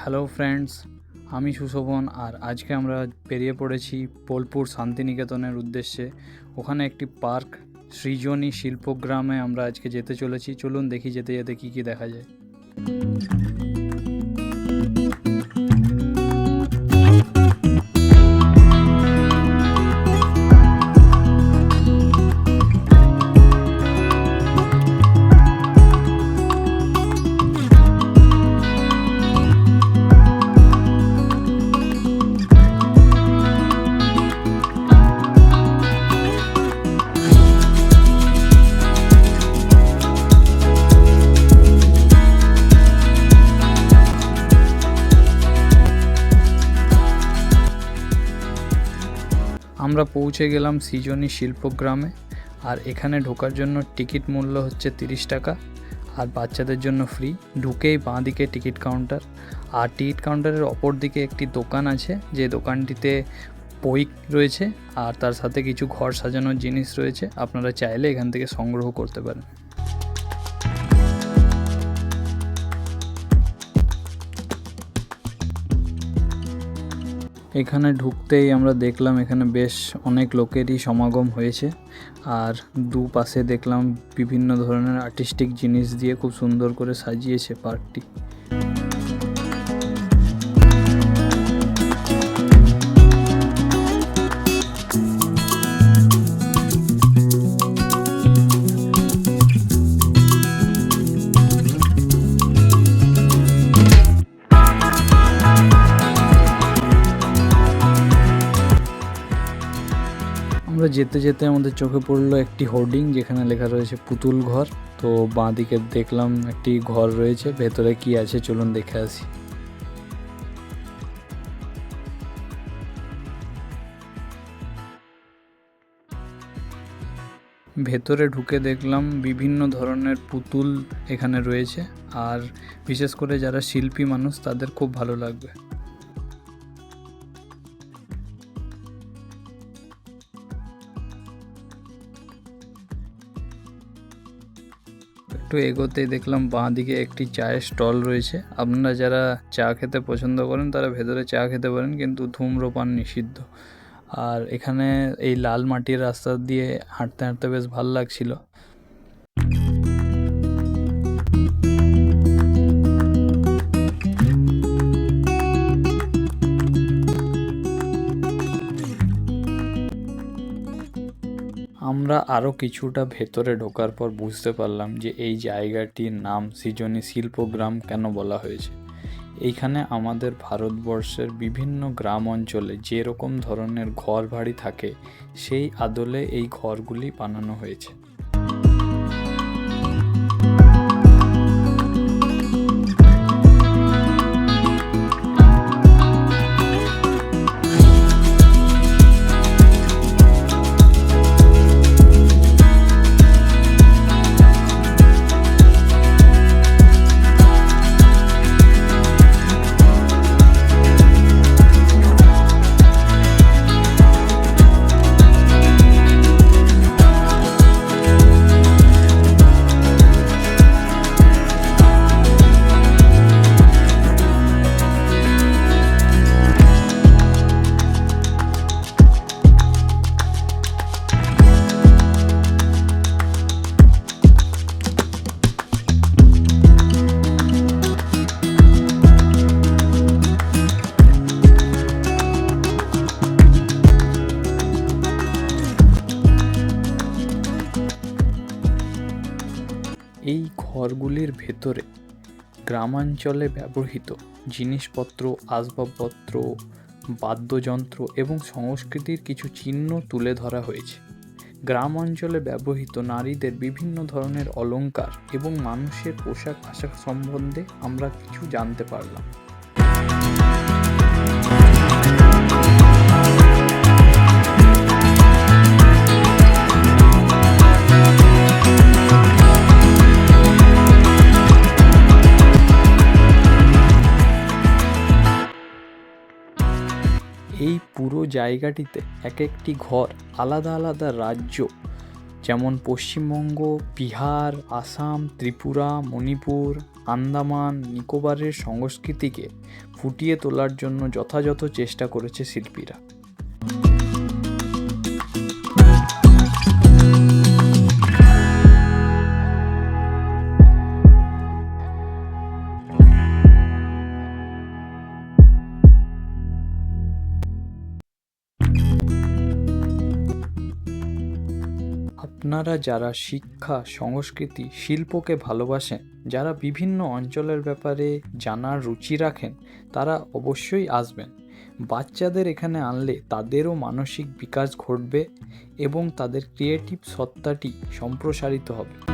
Hello friends, আমি সুশোভন আর আজকে আমরা বেরিয়ে পড়েছি বোলপুর শান্তিনিকেতনের উদ্দেশ্যে। ওখানে একটি পার্ক, সৃজনী শিল্পগ্রামে আমরা আজকে যেতে চলেছি। চলুন দেখি যেতে যেতে কী কী দেখা যায়। পৌঁছে গেলাম সৃজনী শিল্পগ্রামে। আর এখানে ঢোকার জন্য টিকিট মূল্য হচ্ছে তিরিশ টাকা। আর বাচ্চাদের জন্য ফ্রি ঢুকেই বাঁ দিকে টিকিট কাউন্টার। আর টিকিট কাউন্টারের অপর দিকে একটি দোকান আছে, যে দোকানটিতে বই রয়েছে। আর তার সাথে কিছু ঘর সাজানোর জিনিস রয়েছে। আপনারা চাইলে এখান থেকে সংগ্রহ করতে পারেন। এখানে ঢুকতেই আমরা দেখলাম এখানে বেশ অনেক লোকেরই সমাগম হয়েছে। আর দু পাশে দেখলাম বিভিন্ন ধরনের আর্টিস্টিক জিনিস দিয়ে খুব সুন্দর করে সাজিয়েছে পার্কটি আমরা যেতে যেতে আমাদের চোখে পড়ল একটি হোর্ডিং যেখানে লেখা রয়েছে পুতুল ঘর। তো বাঁ দিকে দেখলাম একটি ঘর রয়েছে। ভেতরে কি আছে চলুন দেখে আসি। ভেতরে ঢুকে দেখলাম বিভিন্ন ধরনের পুতুল এখানে রয়েছে। আর বিশেষ করে যারা শিল্পী মানুষ, তাদের খুব ভালো লাগবে। একটু এগোতেই দেখলাম বাঁ দিকে একটি চায়ের স্টল রয়েছে। আপনারা যারা চা খেতে পছন্দ করেন, তারা ভেতরে চা খেতে পারেন, কিন্তু ধূম্রপান নিষিদ্ধ। আর এখানে এই লাল মাটির রাস্তা দিয়ে হাঁটতে হাঁটতে বেশ ভালো লাগছিল। আমরা আরও কিছুটা ভেতরে ঢোকার পর বুঝতে পারলাম যে এই জায়গাটির নাম সৃজনী শিল্পগ্রাম কেন বলা হয়েছে। এইখানে আমাদের ভারতবর্ষের বিভিন্ন গ্রাম অঞ্চলে যেরকম ধরনের ঘর বাড়ি থাকে, সেই আদলে এই ঘরগুলি বানানো হয়েছে। ঘরগুলির ভেতরে গ্রামাঞ্চলে ব্যবহৃত জিনিসপত্র, আসবাবপত্র, বাদ্যযন্ত্র এবং সংস্কৃতির কিছু চিহ্ন তুলে ধরা হয়েছে। গ্রাম অঞ্চলে ব্যবহৃত নারীদের বিভিন্ন ধরনের অলঙ্কার এবং মানুষের পোশাক আশাক সম্বন্ধে আমরা কিছু জানতে পারলাম। পুরো জায়গাটিতে এক একটি ঘর আলাদা আলাদা রাজ্য। যেমন পশ্চিমবঙ্গ, বিহার, আসাম, ত্রিপুরা, মণিপুর, আন্দামান, নিকোবরের সংস্কৃতিকে ফুটিয়ে তোলার জন্য যথাযথ চেষ্টা করেছে শিল্পীরা। আপনারা যারা শিক্ষা, সংস্কৃতি, শিল্পকে ভালোবাসেন, যারা বিভিন্ন অঞ্চলের ব্যাপারে জানার রুচি রাখেন, তারা অবশ্যই আসবেন। বাচ্চাদের এখানে আনলে তাদেরও মানসিক বিকাশ ঘটবে এবং তাদের ক্রিয়েটিভ সত্তাটি সম্প্রসারিত হবে।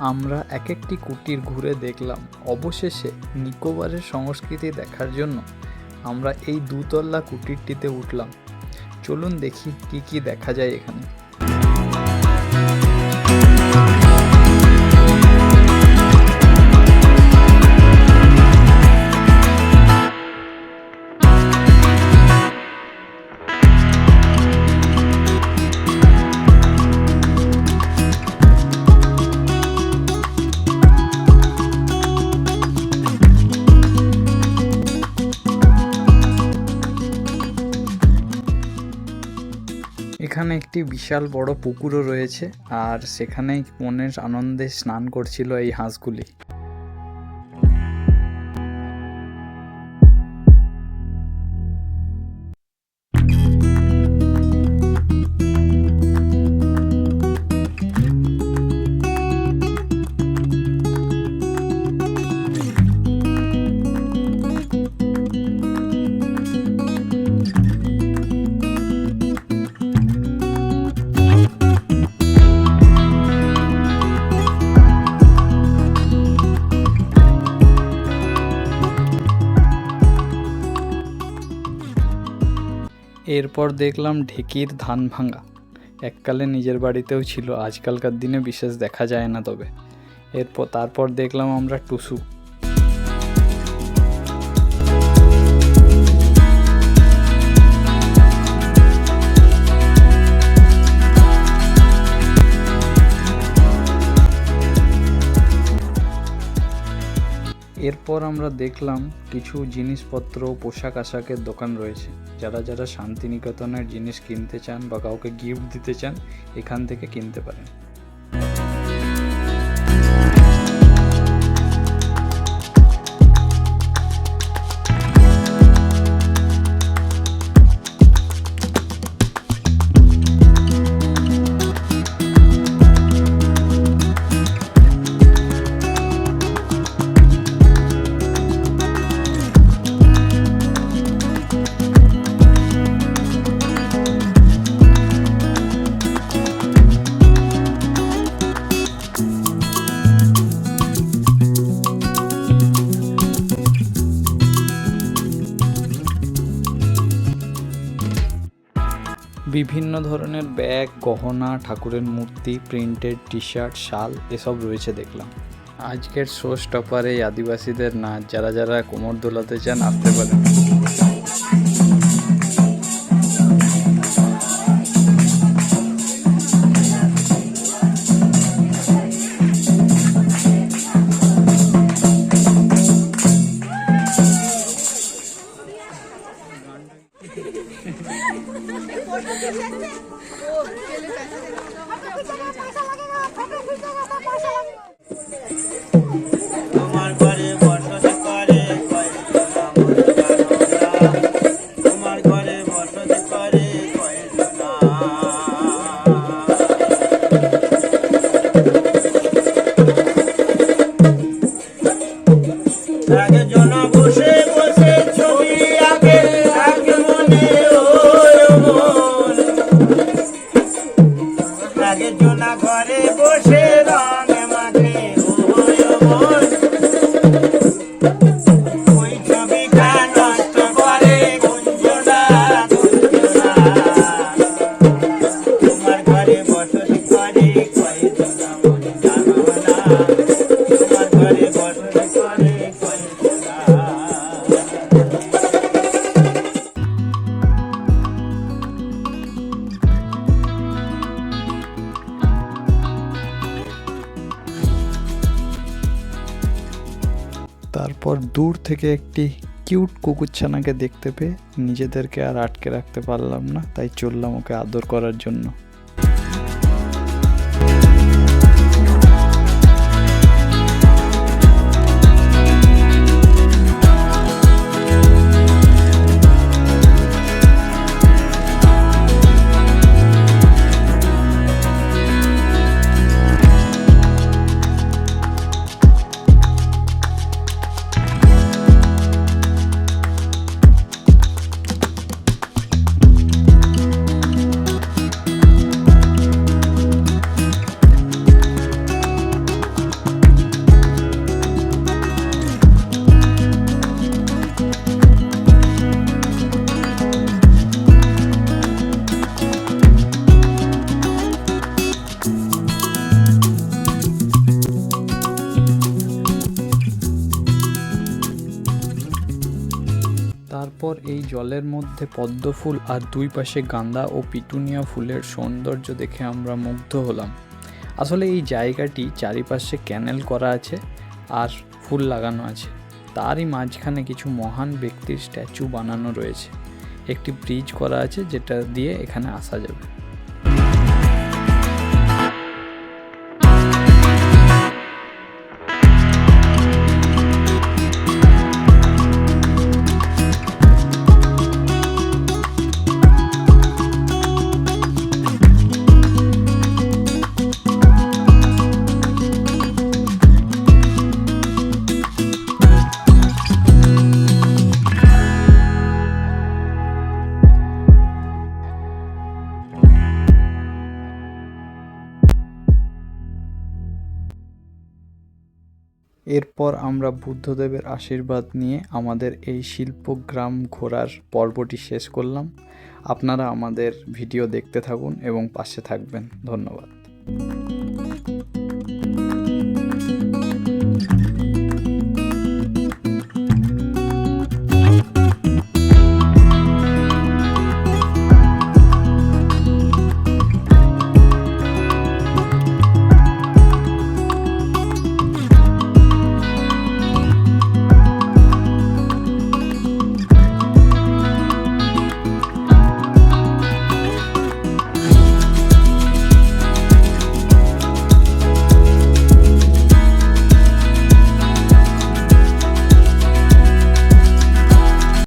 আমরা এক একটি কুটির ঘুরে দেখলাম। অবশেষে নিকোবরের সংস্কৃতি দেখার জন্য আমরা এই দুতলা কুটিরটিতে উঠলাম। চলুন দেখি কি কি দেখা যায় এখানে। এখানে একটি বিশাল বড় পুকুরও রয়েছে আর সেখানে মনের আনন্দে স্নান করছিল এই হাঁসগুলি। এরপর দেখলাম ঢেকির ধান ভাঙা। এককালে নিজের বাড়িতেও ছিল, আজকালকার দিনে বিশেষ দেখা যায় না তবে। এরপর, তারপর দেখলাম আমরা টুসু। এরপর আমরা দেখলাম কিছু জিনিসপত্র, পোশাক আশাকের দোকান রয়েছে। যারা যারা শান্তিনিকেতনের জিনিস কিনতে চান বা কাউকে গিফট দিতে চান, এখান থেকে কিনতে পারেন। বিভিন্ন ধরনের ব্যাগ, গহনা, ঠাকুরের মূর্তি, প্রিন্টেড টি শার্ট শাল, এসব রয়েছে দেখলাম। আজকের শো স্টপার এই আদিবাসীদের নাচ যারা যারা কোমর দোলাতে চান আসতে পারেন। তোমার ঘরে বসত করে জানো। তোমার ঘরে বসত করে কয়জনা। একজনা থেকে একটি কিউট কুকুরছানাকে দেখতে পেয়ে নিজেদেরকে আর আটকে রাখতে পারলাম না, তাই চললাম ওকে আদর করার জন্য। তারপর এই জলের মধ্যে পদ্ম ফুল আর দুই পাশে গাঁদা ও পিটুনিয়া ফুলের সৌন্দর্য দেখে আমরা মুগ্ধ হলাম। আসলে এই জায়গাটি চারিপাশে ক্যানেল করা আছে আর ফুল লাগানো আছে। তারই মাঝখানে কিছু মহান ব্যক্তির স্ট্যাচু বানানো রয়েছে। একটি ব্রিজ করা আছে যেটা দিয়ে এখানে আসা যাবে। এরপর আমরা বুদ্ধদেবের আশীর্বাদ নিয়ে আমাদের এই শিল্পগ্রাম ঘোরার পর্বটি শেষ করলাম। আপনারা আমাদের ভিডিও দেখতে থাকুন এবং পাশে থাকবেন। ধন্যবাদ।